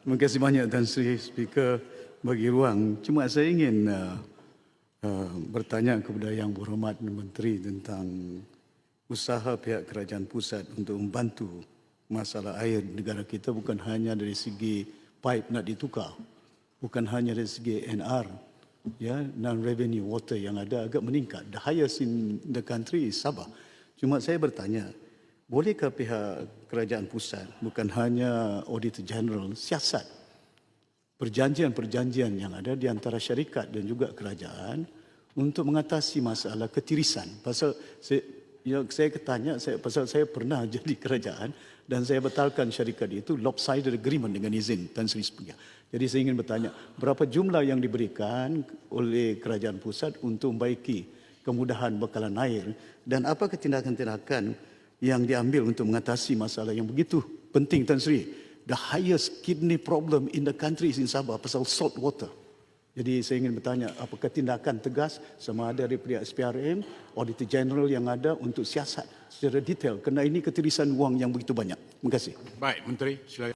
Terima kasih banyak Tan Sri Speaker bagi ruang. Cuma saya ingin uh, uh, bertanya kepada Yang Berhormat Menteri tentang usaha pihak kerajaan pusat untuk membantu masalah air negara kita bukan hanya dari segi pipe nak ditukar, bukan hanya dari segi NR, ya, non revenue water yang ada agak meningkat. The highest in the country is Sabah. Cuma saya bertanya, bolehkah pihak kerajaan pusat bukan hanya Auditor General siasat perjanjian-perjanjian yang ada di antara syarikat dan juga kerajaan untuk mengatasi masalah ketirisan. Pasal saya, yang saya ketanya, saya, pasal saya pernah jadi kerajaan dan saya batalkan syarikat itu lopsided agreement dengan izin Tan Sri Speaker. Jadi saya ingin bertanya, berapa jumlah yang diberikan oleh kerajaan pusat untuk membaiki kemudahan bekalan air dan apa tindakan-tindakan yang diambil untuk mengatasi masalah yang begitu penting Tan Sri. The highest kidney problem in the country is in Sabah pasal salt water. Jadi saya ingin bertanya apakah tindakan tegas sama ada dari pihak SPRM, Auditor General yang ada untuk siasat secara detail kerana ini ketirisan wang yang begitu banyak. Terima kasih. Baik, Menteri, silakan.